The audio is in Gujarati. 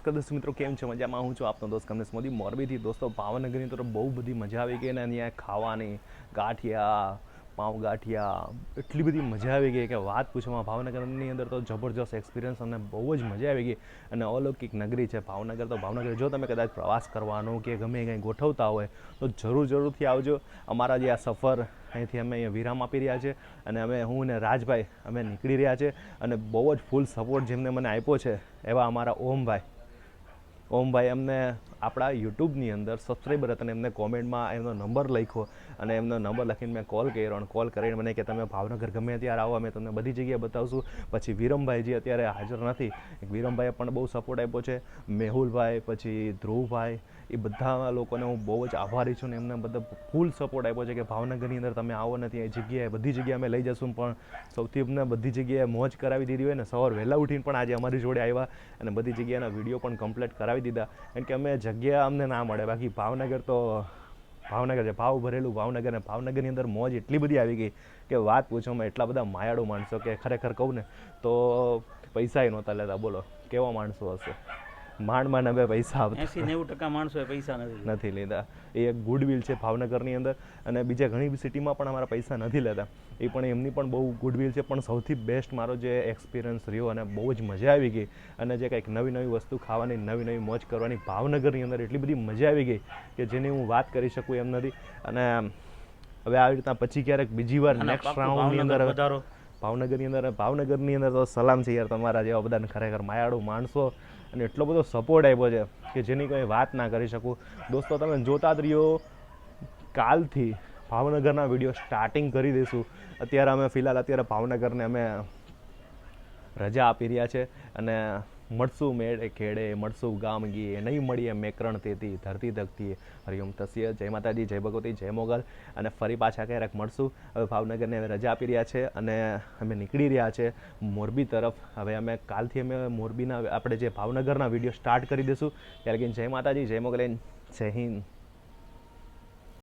નમસ્કાર દોસ્તો મિત્રો, કેમ છે? મજામાં હું છું આપનો દોસ્ત કમલેશ મોદી. મોરબીથી દોસ્તો, ભાવનગરની તરફ બહુ બધી મજા આવી ગઈ ને અહીંયા ખાવાની, ગાંઠિયા પાઉં ગાંઠિયા, એટલી બધી મજા આવી ગઈ કે વાત પૂછવામાં ભાવનગરની અંદર તો જબરજસ્ત એક્સપિરિયન્સ અને બહુ જ મજા આવી ગઈ. અને અલૌકિક નગરી છે ભાવનગર. તો ભાવનગર જો તમે કદાચ પ્રવાસ કરવાનો કે ગમે કંઈ ગોઠવતા હોય, તો જરૂર જરૂરથી આવજો. અમારા જે આ સફર, અહીંથી અમે અહીંયા વિરામ આપી રહ્યા છે અને અમે, હું ને રાજભાઈ અમે નીકળી રહ્યા છે. અને બહુ જ ફૂલ સપોર્ટ જેમને મને આપ્યો છે એવા અમારા ઓમભાઈ. ઓમભાઈ અમને આપણા યુટ્યુબની અંદર સબસ્ક્રાઈબર હતા અને એમને કોમેન્ટમાં એમનો નંબર લખ્યો અને એમનો નંબર લખીને મેં કોલ કર્યો અને કોલ કરીને મને કે, તમે ભાવનગર ગમે ત્યારે આવો, અમે તમને બધી જગ્યાએ બતાવશું. પછી વિરમભાઈ જે અત્યારે હાજર નથી. વિરમભાઈએ પણ બહુ સપોર્ટ આપ્યો છે. મેહુલભાઈ, પછી ધ્રુવભાઈ, એ બધા લોકોને હું બહુ જ આભારી છું ને એમને બધા ફૂલ સપોર્ટ આપ્યો છે કે, ભાવનગરની અંદર તમે આવો નથી, એ જગ્યાએ, બધી જગ્યાએ અમે લઈ જશું. પણ સૌથી અમને બધી જગ્યાએ મોજ કરાવી દીધી હોય ને, સવાર વહેલા ઉઠીને પણ આજે અમારી જોડે આવ્યા અને બધી જગ્યાના વીડિયો પણ કમ્પ્લીટ કરાવી દીધા. કારણ કે અમે જગ્યા અમને ના મળે. બાકી ભાવનગર તો ભાવનગર છે. ભાવ ભરેલું ભાવનગર ને ભાવનગરની અંદર મોજ એટલી બધી આવી ગઈ કે વાત પૂછોમાં એટલા બધા માયાળુ માણસો કે ખરેખર કહું ને, તો પૈસાય નહોતા લેતા. બોલો, કેવા માણસો હશે? માંડ માંડ હવે પૈસા આવતા. એસી નેવું ટકા માણસો પૈસા નથી નથી લીધા. એ એક ગુડવિલ છે ભાવનગરની અંદર અને બીજા ઘણી સિટીમાં પણ અમારા પૈસા નથી લેતા. એ પણ એમની પણ બહુ ગુડવિલ છે પણ સૌથી બેસ્ટ મારો જે એક્સપિરિયન્સ રહ્યો અને બહુ જ મજા આવી ગઈ અને જે કંઈક નવી નવી વસ્તુ ખાવાની નવી નવી મોજ કરવાની ભાવનગરની અંદર એટલી બધી મજા આવી ગઈ કે જેની હું વાત કરી શકું એમ નથી. અને હવે આવી રીતના પછી ક્યારેક બીજી વાર નેક્સ્ટ રાઉન્ડની અંદર પધારો. ભાવનગરની અંદર ભાવનગરની અંદર તો સલામ છે યાર તમારા જેવા બધાને ખરેખર માયાળું માણસો. અને એટલો બધો સપોર્ટ આપ્યો છે કે જેની કોઈ વાત ના કરી શકું. દોસ્તો, તમે જોતા જ રહ્યો, કાલથી ભાવનગરના વીડિયો સ્ટાર્ટિંગ કરી દઈશું. અત્યારે અમે ફિલહાલ અત્યારે ભાવનગરને અમે રજા આપી રહ્યા છે. અને મળશું મેળે ખેડે મળશું ગામ ગીએ, નહીં મળીએ મેકરણ તેથી ધરતી ધકતી હરિઓમ તસ્ય, જય માતાજી, જય ભગવતી, જય મોગલ. અને ફરી પાછા ક્યારેક મળશું હવે ભાવનગરને હવે રજા આપી રહ્યા છે અને અમે નીકળી રહ્યા છે મોરબી તરફ. હવે અમે કાલથી અમે મોરબીના, આપણે જે ભાવનગરના વીડિયો સ્ટાર્ટ કરી દઈશું. ત્યારે જય માતાજી, જય મોગલ, જય હિન્દ.